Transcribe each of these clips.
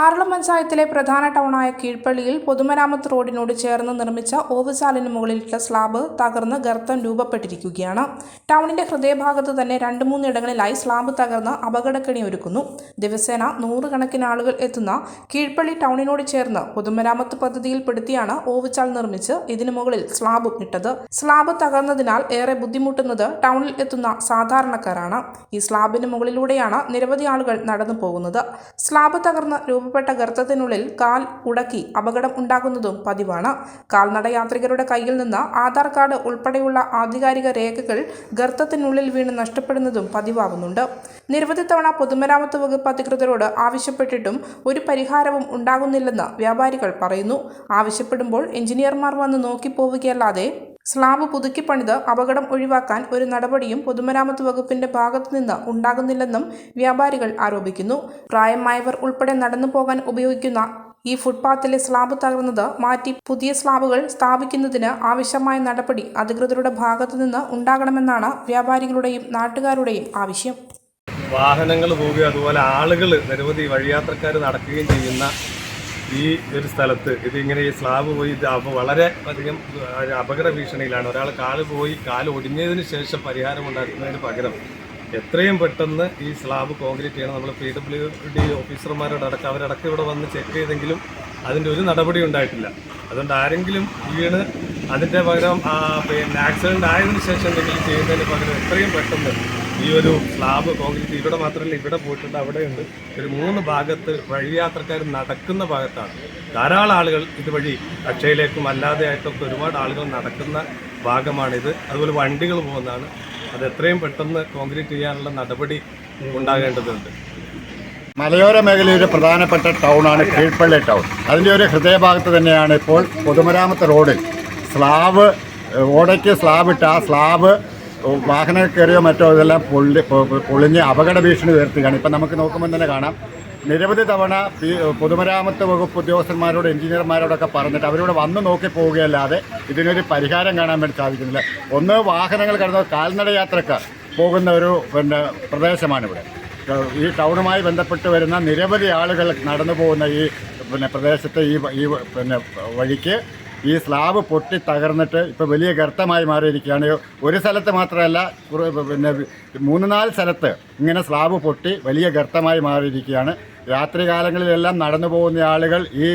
ആറളം പഞ്ചായത്തിലെ പ്രധാന ടൗണായ കീഴ്പ്പള്ളിയിൽ പൊതുമരാമത്ത് റോഡിനോട് ചേർന്ന് നിർമ്മിച്ച ഓവുചാലിന് മുകളിലിട്ട സ്ലാബ് തകർന്ന് ഗർത്തം രൂപപ്പെട്ടിരിക്കുകയാണ്. ടൗണിന്റെ ഹൃദയഭാഗത്ത് തന്നെ രണ്ട് മൂന്നിടങ്ങളിലായി സ്ലാബ് തകർന്ന് അപകടക്കണി ഒരുക്കുന്നു. ദിവസേന നൂറുകണക്കിന് ആളുകൾ എത്തുന്ന കീഴ്പ്പള്ളി ടൗണിനോട് ചേർന്ന് പൊതുമരാമത്ത് പദ്ധതിയിൽപ്പെടുത്തിയാണ് ഓവുചാൽ നിർമ്മിച്ച് ഇതിനു മുകളിൽ സ്ലാബ് ഇട്ടത്. സ്ലാബ് തകർന്നതിനാൽ ഏറെ ബുദ്ധിമുട്ടുന്നത് ടൗണിൽ എത്തുന്ന സാധാരണക്കാരാണ്. ഈ സ്ലാബിന് മുകളിലൂടെയാണ് നിരവധി ആളുകൾ നടന്നു പോകുന്നത് സ്ലാബ് തകർന്ന് രൂപപ്പെട്ട ഗർത്തത്തിനുള്ളിൽ കാൽ ഉടക്കി അപകടം ഉണ്ടാകുന്നതും പതിവാണ്. കാൽനട യാത്രികരുടെ കയ്യിൽ നിന്ന് ആധാർ കാർഡ് ഉൾപ്പെടെയുള്ള ആധികാരിക രേഖകൾ ഗർത്തത്തിനുള്ളിൽ വീണ് നഷ്ടപ്പെടുന്നതും പതിവാകുന്നുണ്ട് നിരവധി തവണ പൊതുമരാമത്ത് വകുപ്പ് അധികൃതരോട് ആവശ്യപ്പെട്ടിട്ടും ഒരു പരിഹാരവും ഉണ്ടാകുന്നില്ലെന്ന് വ്യാപാരികൾ പറയുന്നു. ആവശ്യപ്പെടുമ്പോൾ എഞ്ചിനീയർമാർ വന്ന് നോക്കിപ്പോവുകയല്ലാതെ സ്ലാബ് പുതുക്കിപ്പണിത് അപകടം ഒഴിവാക്കാൻ ഒരു നടപടിയും പൊതുമരാമത്ത് വകുപ്പിന്റെ ഭാഗത്തുനിന്ന് ഉണ്ടാകുന്നില്ലെന്നും വ്യാപാരികൾ ആരോപിക്കുന്നു. പ്രായമായവർ ഉൾപ്പെടെ നടന്നു പോകാൻ ഉപയോഗിക്കുന്ന ഈ ഫുട്പാത്തിലെ സ്ലാബ് തകർന്നത് മാറ്റി പുതിയ സ്ലാബുകൾ സ്ഥാപിക്കുന്നതിന് ആവശ്യമായ നടപടി അധികൃതരുടെ ഭാഗത്തുനിന്ന് ഉണ്ടാകണമെന്നാണ് വ്യാപാരികളുടെയും നാട്ടുകാരുടെയും ആവശ്യം. വാഹനങ്ങൾ പോവുകയും അതുപോലെ ആളുകൾ നിരവധി വഴിയാത്രക്കാർ നടക്കുകയും ചെയ്യുന്ന ഈ ഒരു സ്ഥലത്ത് ഇതിങ്ങനെ ഈ സ്ലാബ് പോയി അപ്പോൾ വളരെ അധികം അപകട ഭീഷണിയിലാണ്. ഒരാൾ കാൽ പോയി കാൽ ഒടിഞ്ഞതിന് ശേഷം പരിഹാരം ഉണ്ടാക്കുന്നതിന് പകരം എത്രയും പെട്ടെന്ന് ഈ സ്ലാബ് കോൺക്രീറ്റ് ചെയ്യണം. നമ്മൾ പി ഡബ്ല്യു ഡി ഓഫീസർമാരോട് അടക്കം അവരടക്കം ഇവിടെ വന്ന് ചെക്ക് ചെയ്തെങ്കിലും അതിന്റെ ഒരു നടപടി ഉണ്ടായിട്ടില്ല. അതുകൊണ്ട് ആരെങ്കിലും വീണ് അതിന്റെ പകരം പിന്നെ ആക്സിഡന്റ് ആയതിനു ശേഷം എന്തെങ്കിലും ചെയ്യുന്നതിന് പകരം എത്രയും പെട്ടെന്ന് ഈ ഒരു സ്ലാബ് കോൺക്രീറ്റ് ഇവിടെ മാത്രമല്ല ഇവിടെ പോയിട്ടുണ്ട് അവിടെയുണ്ട്. ഒരു മൂന്ന് ഭാഗത്ത് വഴിയാത്രക്കാർ നടക്കുന്ന ഭാഗത്താണ്. ധാരാളം ആളുകൾ ഇതുവഴി അക്ഷയയിലേക്കും അല്ലാതെ ആയിട്ടൊക്കെ ഒരുപാട് ആളുകൾ നടക്കുന്ന ഭാഗമാണിത്. അതുപോലെ വണ്ടികൾ പോകുന്നതാണ്. അത് എത്രയും പെട്ടെന്ന് കോൺക്രീറ്റ് ചെയ്യാനുള്ള നടപടി ഉണ്ടാകേണ്ടതുണ്ട്. മലയോര മേഖലയിലെ പ്രധാനപ്പെട്ട ടൗണാണ് കീഴ്പള്ളി ടൗൺ. അതിന്റെ ഒരു ഹൃദയഭാഗത്ത് തന്നെയാണ് ഇപ്പോൾ പൊതുമരാമത്ത് റോഡിൽ സ്ലാബ് ഓടയ്ക്ക് സ്ലാബ് ഇട്ട് ആ സ്ലാബ് വാഹനം കയറിയോ മറ്റോ ഇതെല്ലാം പൊള്ളി പൊളിഞ്ഞ് അപകട ഭീഷണി ഉയർത്തുകയാണ്. ഇപ്പം നമുക്ക് നോക്കുമ്പോൾ തന്നെ കാണാം. നിരവധി തവണ പൊതുമരാമത്ത് വകുപ്പ് ഉദ്യോഗസ്ഥന്മാരോട് എഞ്ചിനീയർമാരോടൊക്കെ പറഞ്ഞിട്ട് അവരോട് വന്ന് നോക്കി പോവുകയല്ലാതെ ഇതിനൊരു പരിഹാരം കാണാൻ വേണ്ടി സാധിക്കുന്നില്ല. ഒന്ന് വാഹനങ്ങൾ കടന്ന കാൽനട യാത്രക്കാർ പോകുന്ന ഒരു പിന്നെ പ്രദേശമാണിവിടെ. ഈ ടൗണുമായി ബന്ധപ്പെട്ട് വരുന്ന നിരവധി ആളുകൾ നടന്നു പോകുന്ന ഈ പിന്നെ പ്രദേശത്തെ ഈ പിന്നെ വഴിക്ക് ഈ സ്ലാബ് പൊട്ടി തകർന്നിട്ട് ഇപ്പോൾ വലിയ ഗർത്തമായി മാറിയിരിക്കുകയാണ്. ഒരു സ്ഥലത്ത് മാത്രമല്ല പിന്നെ മൂന്ന് നാല് സ്ഥലത്ത് ഇങ്ങനെ സ്ലാബ് പൊട്ടി വലിയ ഗർത്തമായി മാറിയിരിക്കുകയാണ്. രാത്രികാലങ്ങളിലെല്ലാം നടന്നു പോകുന്ന ആളുകൾ ഈ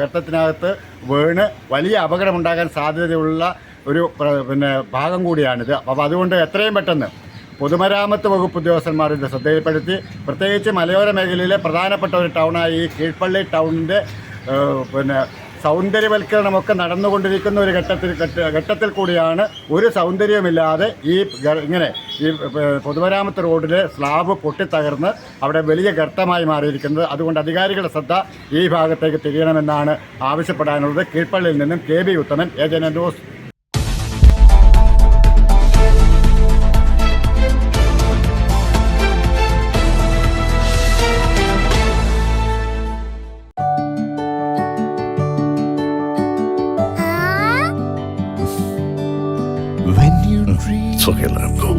ഗർത്തത്തിനകത്ത് വീണ് വലിയ അപകടമുണ്ടാകാൻ സാധ്യതയുള്ള ഒരു പിന്നെ ഭാഗം കൂടിയാണിത്. അപ്പോൾ അതുകൊണ്ട് എത്രയും പെട്ടെന്ന് പൊതുമരാമത്ത് വകുപ്പ് ഉദ്യോഗസ്ഥന്മാർ ഇത് ശ്രദ്ധയിൽപ്പെടുത്തി. പ്രത്യേകിച്ച് മലയോര മേഖലയിലെ പ്രധാനപ്പെട്ട ഒരു ടൗണായ ഈ കീഴ്പള്ളി ടൗണിന്റെ പിന്നെ സൗന്ദര്യവൽക്കരണമൊക്കെ നടന്നുകൊണ്ടിരിക്കുന്ന ഒരു ഘട്ടത്തിൽ ഘട്ടത്തിൽ കൂടിയാണ് ഒരു സൗന്ദര്യമില്ലാതെ ഈ ഇങ്ങനെ ഈ പൊതുമരാമത്ത് റോഡിലെ സ്ലാബ് പൊട്ടിത്തകർന്ന് അവിടെ വലിയ ഗർത്തമായി മാറിയിരിക്കുന്നത്. അതുകൊണ്ട് അധികാരികളുടെ ശ്രദ്ധ ഈ ഭാഗത്തേക്ക് തിരിയണമെന്നാണ് ആവശ്യപ്പെടാനുള്ളത്. കീഴ്പള്ളിയിൽ നിന്നും കെ ബി ഉത്തമൻ ഏജന It's okay, let him go.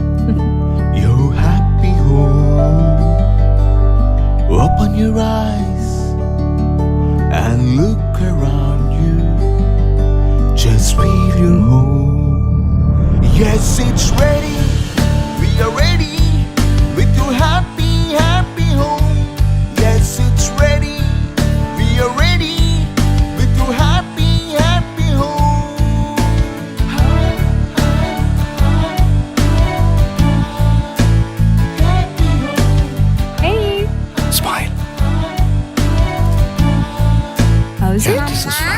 your happy home, open your eyes and look around you. Just your home. Yes, it's ready.